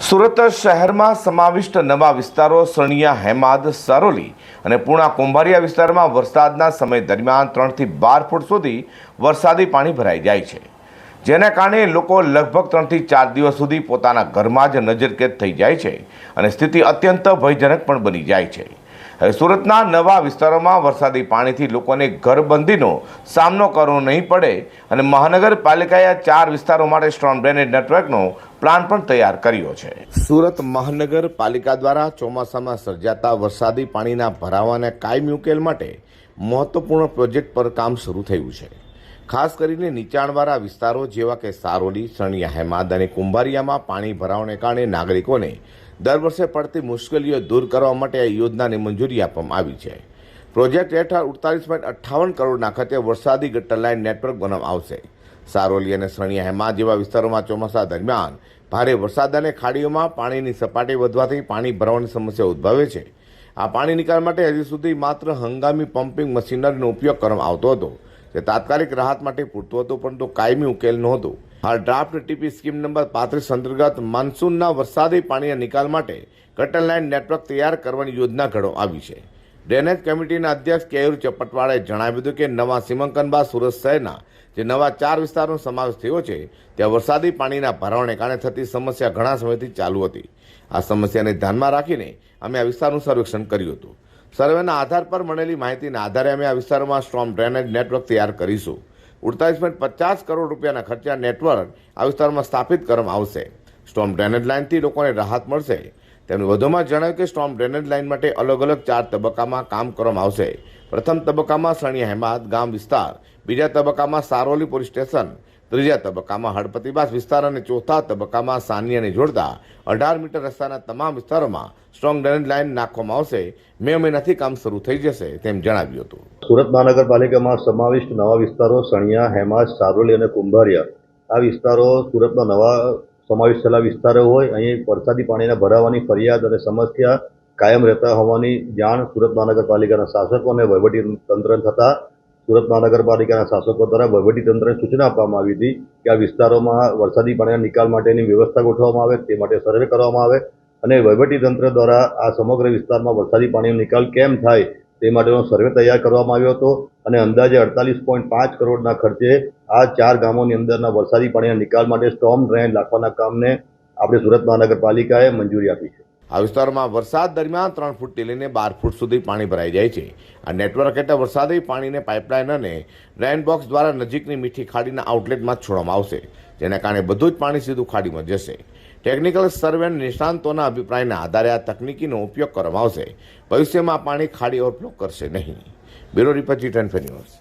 સુરત શહેરમાં સમાવિષ્ટ નવા વિસ્તારો સણિયા હેમાદ, સરોલી અને પૂણા કુંભારિયા વિસ્તારમાં વરસાદના સમય દરમિયાન ત્રણથી બાર ફૂટ સુધી વરસાદી પાણી ભરાઈ જાય છે. જેના કારણે લોકો લગભગ ત્રણથી ચાર દિવસ સુધી પોતાના ઘરમાં જ નજરકેદ થઈ જાય છે અને સ્થિતિ અત્યંત ભયજનક પણ બની જાય છે. સુરતના નવા વિસ્તારોમાં વરસાદી પાણીથી લોકોને ઘરબંધીનો સામનો કરવો નહીં પડે અને મહાનગરપાલિકાએ આ ચાર વિસ્તારો માટે સ્ટ્રોંગ ડ્રેનેજ નેટવર્કનો પ્લાન પણ તૈયાર કર્યો છે. સુરત મહાનગરપાલિકા દ્વારા ચોમાસામાં સર્જાતા વરસાદી પાણીના ભરાવાને કાયમી ઉકેલ માટે મહત્વપૂર્ણ પ્રોજેક્ટ પર કામ શરૂ થયું છે. ખાસ કરીને નીચાણવાળા વિસ્તારો જેવા કે સારોલી, સણિયા, હેમાદ અને કુંભારિયામાં પાણી ભરાવાને કારણે નાગરિકોને દર વર્ષે પડતી મુશ્કેલીઓ દૂર કરવા માટે આ યોજનાને મંજૂરી આપવામાં આવી છે. પ્રોજેક્ટ હેઠળ અડતાલીસ પોઈન્ટ અઠ્ઠાવન કરોડના ખર્ચે વરસાદી ગટર લાઇન નેટવર્ક બનાવવામાં આવશે. સારોલી અને સણિયા હેમા જેવા વિસ્તારોમાં ચોમાસા દરમિયાન ભારે વરસાદ અને ખાડીઓમાં પાણીની સપાટી વધવાથી પાણી ભરવાની સમસ્યા ઉદ્ભવે છે. આ પાણી નિકાલ માટે હજી સુધી માત્ર હંગામી પમ્પિંગ મશીનરીનો ઉપયોગ કરવામાં આવતો હતો. તે તાત્કાલિક રાહત માટે પૂરતું હતું, પરંતુ કાયમી ઉકેલ નહોતું. હાલ ડ્રાફ્ટ ટીપી સ્કીમ નંબર પાંત્રીસ અંતર્ગત માન્સૂનના વરસાદી પાણીના નિકાલ માટે ગટર લાઇન નેટવર્ક તૈયાર કરવાની યોજના ઘડો આવી છે. ડ્રેનેજ કમિટીના અધ્યક્ષ કેયુર ચપટવાળાએ જણાવ્યું હતું કે નવા સીમાંકન બાદ સુરત શહેરના જે નવા ચાર વિસ્તારનો સમાવેશ થયો છે, ત્યાં વરસાદી પાણીના ભરાવાને કારણે થતી સમસ્યા ઘણા સમયથી ચાલુ હતી. આ સમસ્યાને ધ્યાનમાં રાખીને અમે આ વિસ્તારનું સર્વેક્ષણ કર્યું હતું. સર્વેના આધાર પર મળેલી માહિતીના આધારે અમે આ વિસ્તારોમાં સ્ટ્રોમ ડ્રેનેજ નેટવર્ક તૈયાર કરીશું. ઉડતાલીસ પોઈન્ટ પચાસ કરોડ રૂપિયાના ખર્ચે નેટવર્ક આ વિસ્તારમાં સ્થાપિત કરવામાં આવશે. સ્ટોમ ડ્રેનેજ લાઇનથી લોકોને રાહત મળશે. તેમણે વધુમાં જણાવ્યું કે સ્ટોમ ડ્રેનેજ લાઇન માટે અલગ અલગ ચાર તબક્કામાં કામ કરવામાં આવશે. પ્રથમ તબક્કામાં સણિયા હેમાદ ગામ વિસ્તાર, બીજા તબક્કામાં સારોલી પોલીસ સ્ટેશન ત્રીજા તબક્કામાં હળપતિબાસ વિસ્તાર અને ચોથા તબક્કામાં સાનિયાને જોડતા અઢાર મીટર રસ્તાના તમામ વિસ્તારોમાં સ્ટ્રોંગ ડ્રેનેજ લાઇન નાખવામાં આવશે. મે મહિનાથી કામ શરૂ થઈ જશે તેમ જણાવ્યું હતું. સુરત મહાનગરપાલિકામાં સમાવિષ્ટ નવા વિસ્તારો સણિયા, હેમાજ, સારોલી અને કુંભારિયા. આ વિસ્તારો સુરતમાં નવા સમાવિષ્ટ થયેલા વિસ્તારો હોય, અહીં વરસાદી પાણીના ભરાવાની ફરિયાદ અને સમસ્યા કાયમ રહેતા હોવાની જાણ સુરત મહાનગરપાલિકાના શાસકો અને વહીવટી તંત્ર થતાં સુરત મહાનગરપાલિકાના શાસકો દ્વારા વહીવટીતંત્રને સૂચના આપવામાં આવી હતી કે આ વિસ્તારોમાં વરસાદી પાણીના નિકાલ માટેની વ્યવસ્થા ગોઠવવામાં આવે, તે માટે સર્વે કરવામાં આવે અને વહીવટી તંત્ર દ્વારા આ સમગ્ર વિસ્તારમાં વરસાદી પાણીનો નિકાલ કેમ થાય તે માટેનો સર્વે તૈયાર કરવામાં આવ્યો હતો અને અંદાજે અડતાલીસ પોઈન્ટ પાંચ કરોડના ખર્ચે આ ચાર ગામોની અંદરના વરસાદી પાણીના નિકાલ માટે સ્ટોમ ડ્રેન નાખવાના કામને આપણે સુરત મહાનગરપાલિકાએ મંજૂરી આપી છે. આ વિસ્તારોમાં વરસાદ દરમિયાન ત્રણ ફૂટથી લઈને બાર ફૂટ સુધી પાણી ભરાઈ જાય છે. આ નેટવર્ક હેઠળ વરસાદી પાણીને પાઇપલાઇન અને ડ્રેન બોક્સ દ્વારા નજીકની મીઠી ખાડીના આઉટલેટમાં છોડવામાં આવશે, જેના કારણે બધું જ પાણી સીધું ખાડીમાં જશે. ટેકનિકલ સર્વે નિષ્ણાંતોના અભિપ્રાયના આધારે આ તકનીકીનો ઉપયોગ કરવામાં આવશે. ભવિષ્યમાં પાણી ખાડી ઓવરફ્લો કરશે નહીં. Bureau report ten news.